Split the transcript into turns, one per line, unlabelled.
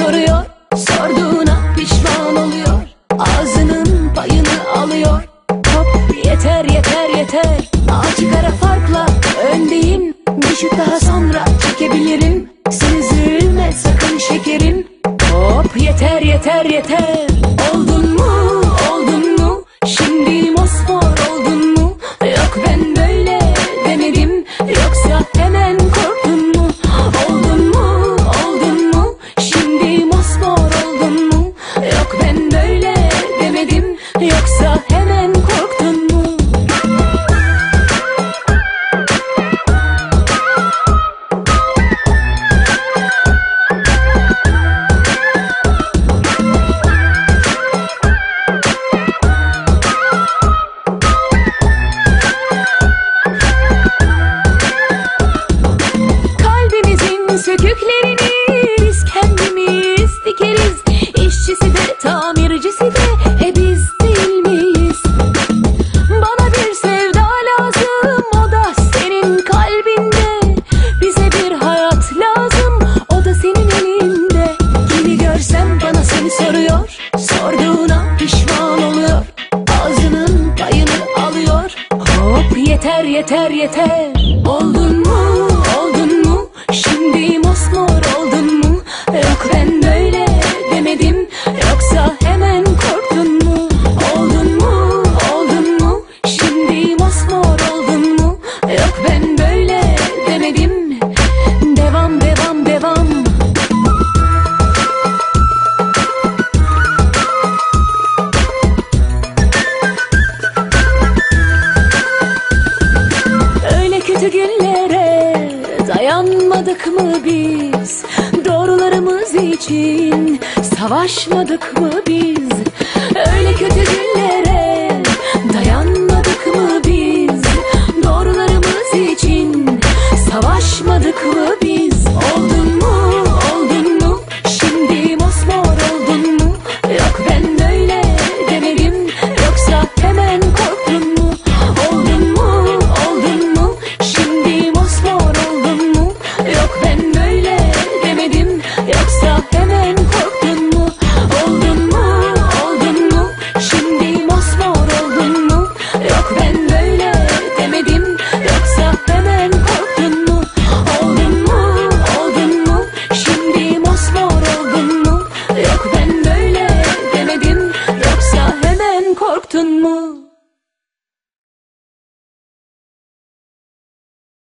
soruyor. Sorduğuna pişman oluyor. Ağzının payını alıyor. Hop yeter yeter yeter. Açık ara farkla öndeyim. Bir şut daha sonra çekebilirim. Sen üzülme sakın şekerim. Hop yeter yeter yeter. Oldun mu oldun mu? Şimdi Kalbimizin söküklerini biz kendimiz dikeriz. İşçisi de tamircisi de e biz değil miyiz? Bana bir sevda lazım o da senin kalbinde. Bize bir hayat lazım o da senin elinde. Kimi görsem bana seni soruyor Sorduğuna pişman oluyor. Ağzının payını alıyor. Hop yeter yeter yeter mosmor oldun mu? Yok ben böyle demedim. Yoksa hemen korktun mu? Oldun mu? Oldun mu? Şimdi mosmor oldun mu? Yok ben böyle demedim. Devam devam devam. Öyle kötü günlere dayanmadık mı biz? Doğrularımız için savaşmadık mı biz? Öyle kötü günlere